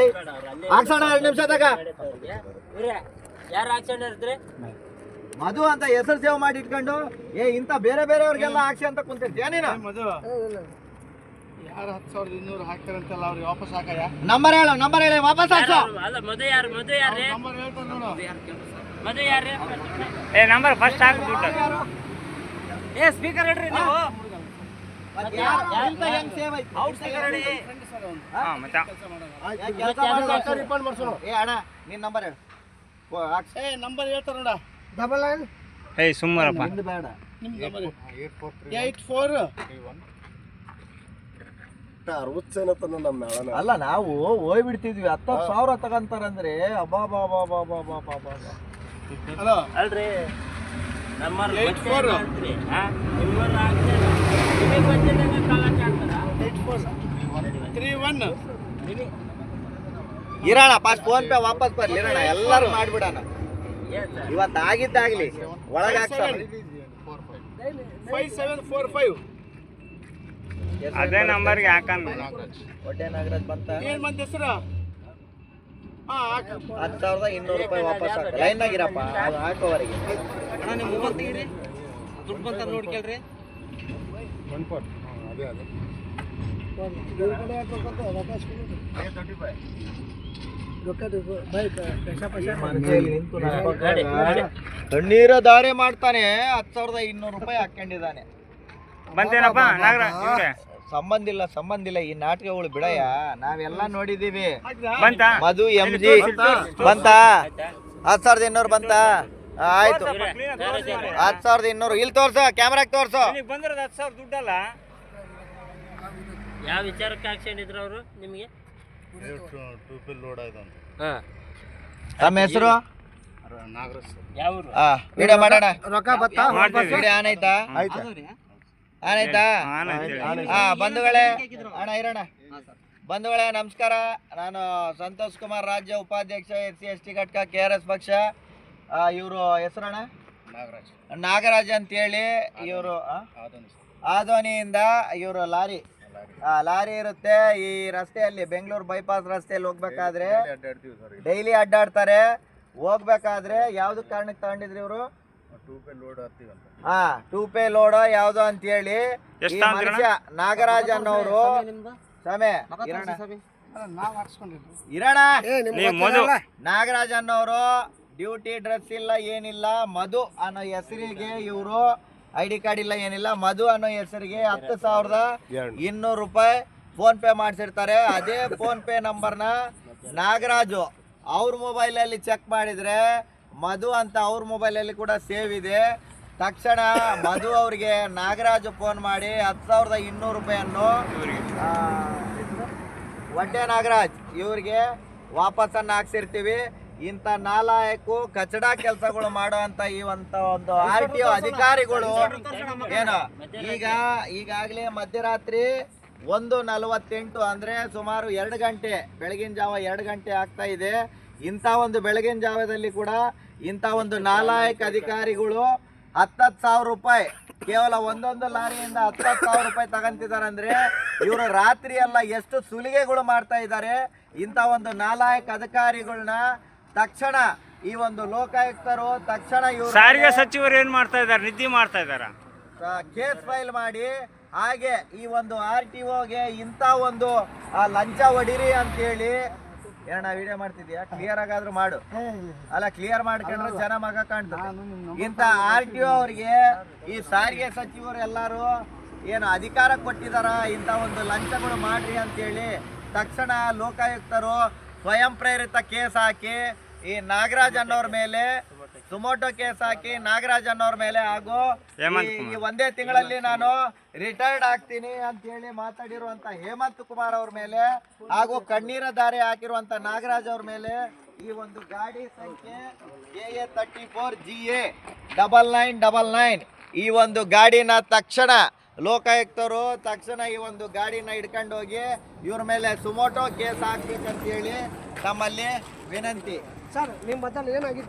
ಏಯ್ ಹಾಕ್ಸೋಣ ಎರಡು ನಿಮಿಷದಾಗ ಯಾರು ಆಕ್ಷನ್ ಇರ್ತೀರಿ? ಮಧು ಅಂತ ಹೆಸರು ಸೇವ್ ಮಾಡಿ ಇಟ್ಕೊಂಡು ಏ ಇಂತ ಬೇರೆ ಬೇರೆಯವ್ರಿಗೆಲ್ಲ ಹಾಕ್ಸಿ ಅಂತ ಕುಂತಿರ್ತೀಯ ನೀನು? ಮಧು ಯಾರು ಹತ್ತು ಸಾವಿರದ ಇನ್ನೂರು ಹಾಕ್ತಾರಂತಲ್ಲ ಅವ್ರಿಗೆ ವಾಪಸ್ ಹಾಕಯ್ಯ? ನಂಬರ್ ಹೇಳು ನಂಬರ್ ಹೇಳಿ ವಾಪಸ್ ಹಾಕ್ಸು. ಅಲ್ಲ ಮದು ಯಾರು ಮದು ಯಾರು? ನಂಬರ್ ಹೇಳ್ತಾನೆ ನೋಡು. ಮದು ಯಾರು ಏ ನಂಬರ್ ಫಸ್ಟ್ ಹಾಕಿ ದುಡ್ಡು ಏ ಸ್ಪೀಕರ್ ಹೇಳ್ರಿ ನೀವು. ನಂಬರ್ ಹೇಳು. ಏ ನಂಬರ್ ಹೇಳ್ತಾರೆ ನೋಡ ಡಬಲ್ ನೈನ್ ಏಯ್ ಸುಮ್ಮರಪ್ಪ ನಿಂದು ಬೇಡ ಏಯ್ಟ್ ಫೋರ್ ಅಲ್ಲ ನಾವು ಹೋಗ್ಬಿಡ್ತಿದ್ವಿ. ಹತ್ತತ್ತು ಸಾವಿರ ತಗೊಂತಾರಂದ್ರೆ ಅಬ್ಬಾ ಬಾ ಬಾ ಬಾ ಬಾ ಬಾ ಬಾ ಬಾ ಬಾ. ಹಲೋ ಅಲ್ರಿ ನಮ್ಮ four eight four three one ಇರೋಣ ಫಸ್ಟ್ ಫೋನ್ ಪೇ ವಾಪಸ್ ಬರ್ಲಿ ಇರೋಣ ಎಲ್ಲರೂ ಮಾಡ್ಬಿಡೋಣ. ಇವತ್ತು ಆಗಿದ್ದಾಗ್ಲಿ ಒಳಗೆ ಫೈವ್ ಸೆವೆನ್ ಫೋರ್ ಫೈವ್ ಅದೇ ನಂಬರ್ಗೆ ಹಾಕಂದ ಹೊಟ್ಟೆ ನಾಗರಾಜ್ ಬಂತ? ಏನ್ ಬಂದ ಹೆಸರು? ಹತ್ತು ಸಾವಿರದ ಇನ್ನೂರು ರೂಪಾಯಿ ವಾಪಸ್ ಹಾಕ. ಲೈನ್ನಾಗಿರಪ್ಪ ಅದು ಹಾಕೋವರೆಗೆ ದುಡ್ಡು ಬಂತ ನೋಡ್ಕೇಳ್ರಿ ಕಣ್ಣೀರ ದಾರಿ ಮಾಡ್ತಾನೆ. ಹತ್ತು ಸಾವಿರದ ಇನ್ನೂರು ರೂಪಾಯಿ ಹಾಕೊಂಡಿದ್ದಾನೆ ಬಂತೇನಪ್ಪ ಸಂಬಂಧ ಇಲ್ಲ ಸಂಬಂಧ ಇಲ್ಲ. ಈ ನಾಟಕಗಳು ಬಿಡಯ್ಯ. ನಾವೆಲ್ಲ ನೋಡಿದೀವಿ. ಬಂತ? ಮಧು ಎಂ ಜಿ ಬಂತ? ಹತ್ತು ಸಾವಿರದ ಇನ್ನೂರು ಬಂತ? ಆಯ್ತು. ಹತ್ತು ಸಾವಿರದ ಇನ್ನೂರು. ಇಲ್ಲಿ ತೋರ್ಸು ಕ್ಯಾಮ್ರಾಗ ತೋರ್ಸು. ಬಂದ್ರ ಬಂದಿರೋದು ಹತ್ತು ಸಾವಿರ ದುಡ್ಡಲ್ಲ? ಯಾವ ವಿಚಾರಕ್ಕೆ ಅವರು ನಿಮಗೆ? ಹಾಂ. ತಮ್ಮ ಹೆಸರು? ವಿಡಿಯೋ ಮಾಡೋಣ. ರೊಕ್ಕ ಬತ್ತಾ? ಮಾಡ್ತೀವಿ. ವಿಡಿಯೋ ಆನ್ ಆಯ್ತಾ? ಆನ್ ಆಯ್ತಾ? ಆನ್ ಆಯ್ತು. ಹಾ ಬಂಧುಗಳೇ ಅಣ್ಣ ಇರೋಣ ಬಂಧುಗಳೇ ನಮಸ್ಕಾರ. ನಾನು ಸಂತೋಷ್ ಕುಮಾರ್ ರಾಜ್ಯ ಉಪಾಧ್ಯಕ್ಷ ಎಸ್ ಸಿ ಎಸ್ ಟಿ ಘಟಕ ಕೆ ಆರ್ ಎಸ್ ಪಕ್ಷ. ಇವರು ಹೆಸರಣ್ಣ? ನಾಗರಾಜ್. ನಾಗರಾಜ್ ಅಂತೇಳಿ ಇವರು ಆದೋನಿಯಿಂದ ಇವರು ಲಾರಿ. ಆ, ಲಾರಿ ಇರುತ್ತೆ. ಈ ರಸ್ತೆಯಲ್ಲಿ ಬೆಂಗಳೂರು ಬೈಪಾಸ್ ರಸ್ತೆಯಲ್ಲಿ ಹೋಗ್ಬೇಕಾದ್ರೆ ಡೈಲಿ ಅಡ್ಡಾಡ್ತಾರೆ. ಹೋಗ್ಬೇಕಾದ್ರೆ ಯಾವ್ದು ಕಾರಣಕ್ಕೆ ತಗೊಂಡಿದ್ರಿ ಇವರು? ಹಾ ಟೂ ಪೇ ಲೋಡ್ ಯಾವ್ದು ಅಂತ ಹೇಳಿ ಈ ಮನುಷ್ಯ ನಾಗರಾಜ್ ಅನ್ನೋರು ಸಮೆ ಇರೋಣ ನಾಗರಾಜ್ ಅನ್ನೋರು ಡ್ಯೂಟಿ ಡ್ರೆಸ್ ಇಲ್ಲ ಏನಿಲ್ಲ. ಮಧು ಅನ್ನೋ ಹೆಸರಿಗೆ ಇವರು ಐ ಡಿ ಕಾರ್ಡ್ ಇಲ್ಲ ಏನಿಲ್ಲ. ಮಧು ಅನ್ನೋ ಹೆಸರಿಗೆ ಹತ್ತು ಸಾವಿರದ ಇನ್ನೂರು ರೂಪಾಯಿ ಫೋನ್ ಪೇ ಮಾಡಿಸಿರ್ತಾರೆ. ಅದೇ ಫೋನ್ ಪೇ ನಂಬರ್ನ ನಾಗರಾಜು ಅವ್ರ ಮೊಬೈಲಲ್ಲಿ ಚೆಕ್ ಮಾಡಿದ್ರೆ ಮಧು ಅಂತ ಅವ್ರ ಮೊಬೈಲಲ್ಲಿ ಕೂಡ ಸೇವ್ ಇದೆ. ತಕ್ಷಣ ಮಧು ಅವರಿಗೆ ನಾಗರಾಜು ಫೋನ್ ಮಾಡಿ ಹತ್ತು ಸಾವಿರದ ಇನ್ನೂರು ರೂಪಾಯಿಯನ್ನು ಒಟ್ಟೆ ಹೊಟ್ಟೆ ನಾಗರಾಜ್ ಇವ್ರಿಗೆ ವಾಪಸ್ಸನ್ನು ಹಾಕ್ಸಿರ್ತೀವಿ. ಇಂಥ ನಾಲಾಯಕು ಕಚಡ ಕೆಲಸಗಳು ಮಾಡುವಂತ ಈ ಒಂದು ಒಂದು ಆರ್ ಟಿ ಒ ಅಧಿಕಾರಿಗಳು ಏನು ಈಗ ಈಗಾಗಲೇ ಮಧ್ಯರಾತ್ರಿ ಒಂದು ನಲವತ್ತೆಂಟು ಅಂದ್ರೆ ಸುಮಾರು ಎರಡು ಗಂಟೆ ಬೆಳಗಿನ ಜಾವ ಎರಡು ಗಂಟೆ ಆಗ್ತಾ ಇದೆ. ಇಂಥ ಒಂದು ಬೆಳಗಿನ ಜಾವದಲ್ಲಿ ಕೂಡ ಇಂಥ ಒಂದು ನಾಲಾಯಕ ಅಧಿಕಾರಿಗಳು ಹತ್ತತ್ತು ಸಾವಿರ ರೂಪಾಯಿ ಕೇವಲ ಒಂದೊಂದು ಲಾರಿಯಿಂದ ಹತ್ತತ್ತು ಸಾವಿರ ರೂಪಾಯಿ ತಗೊಂತಿದ್ದಾರೆ ಅಂದ್ರೆ ಇವರು ರಾತ್ರಿ ಎಲ್ಲ ಎಷ್ಟು ಸುಲಿಗೆಗಳು ಮಾಡ್ತಾ ಇದ್ದಾರೆ. ಇಂಥ ಒಂದು ನಾಲಾಯಕ ಅಧಿಕಾರಿಗಳನ್ನ ತಕ್ಷಣ ಈ ಒಂದು ಲೋಕಾಯುಕ್ತರು ತಕ್ಷಣ ಇವರು ಸಾರಿಗೆ ಸಚಿವರು ಏನ್ ಮಾಡ್ತಾ ಇದ್ದಾರೆ? ನಿದ್ದೆ ಮಾಡ್ತಾ ಇದಾರ ಕೇಸ್ ಫೈಲ್ ಮಾಡಿ ಹಾಗೆ ಈ ಒಂದು ಆರ್ ಟಿ ಒಗೆ ಇಂಥ ಒಂದು ಆ, ಲಂಚ ಹೊಡಿರಿ ಅಂತೇಳಿ. ಏನ ವಿಡಿಯೋ ಮಾಡ್ತಿದ್ಯಾ? ಕ್ಲಿಯರ್ ಆಗಾದ್ರೂ ಮಾಡು. ಅಲ್ಲ ಕ್ಲಿಯರ್ ಮಾಡ್ಕೊಂಡ್ರೆ ಜನ ಮಗ ಕಾಣ್ತದೆ. ಇಂಥ ಆರ್ ಟಿ ಓ ಅವ್ರಿಗೆ ಈ ಸಾರಿಗೆ ಸಚಿವರು ಎಲ್ಲರೂ ಏನು ಅಧಿಕಾರ ಕೊಟ್ಟಿದಾರ? ಇಂಥ ಒಂದು ಲಂಚಗಳು ಮಾಡ್ರಿ ಅಂತೇಳಿ ತಕ್ಷಣ ಲೋಕಾಯುಕ್ತರು ಸ್ವಯಂ ಪ್ರೇರಿತ ಕೇಸ್ ಹಾಕಿ ಈ ನಾಗರಾಜ್ ಅನ್ನೋರ್ ಮೇಲೆ ಸುಮೋಟೋ ಕೇಸ್ ಹಾಕಿ ನಾಗರಾಜ್ ಅನ್ನೋರ್ ಮೇಲೆ ಹಾಗೂ ಈ- ಒಂದೇ ತಿಂಗಳಲ್ಲಿ ನಾನು ರಿಟೈರ್ಡ್ ಆಗ್ತೀನಿ ಅಂತ ಹೇಳಿ ಮಾತಾಡಿರುವಂತ ಹೇಮಂತ್ ಕುಮಾರ್ ಅವ್ರ ಮೇಲೆ ಹಾಗೂ ಕಣ್ಣೀರ ದಾರಿ ಹಾಕಿರುವಂತ ನಾಗರಾಜ್ ಅವ್ರ ಮೇಲೆ ಈ ಒಂದು ಗಾಡಿ ಸಂಖ್ಯೆ A A thirty four G A double nine double nine ಈ ಒಂದು ಗಾಡಿನ ತಕ್ಷಣ ಲೋಕಾಯುಕ್ತರು ತಕ್ಷಣ ಈ ಒಂದು ಗಾಡಿನ ಹಿಡ್ಕೊಂಡು ಹೋಗಿ ಇವ್ರ ಮೇಲೆ ಸುಮೋಟೋ ಕೇಸ್ ಹಾಕ್ಬೇಕಂತ ಹೇಳಿ ನಮ್ಮಲ್ಲಿ ವಿನಂತಿ. ಸರ್ ನಿಮ್ಮ ಬದಲು ಏನಾಗಿತ್ತು?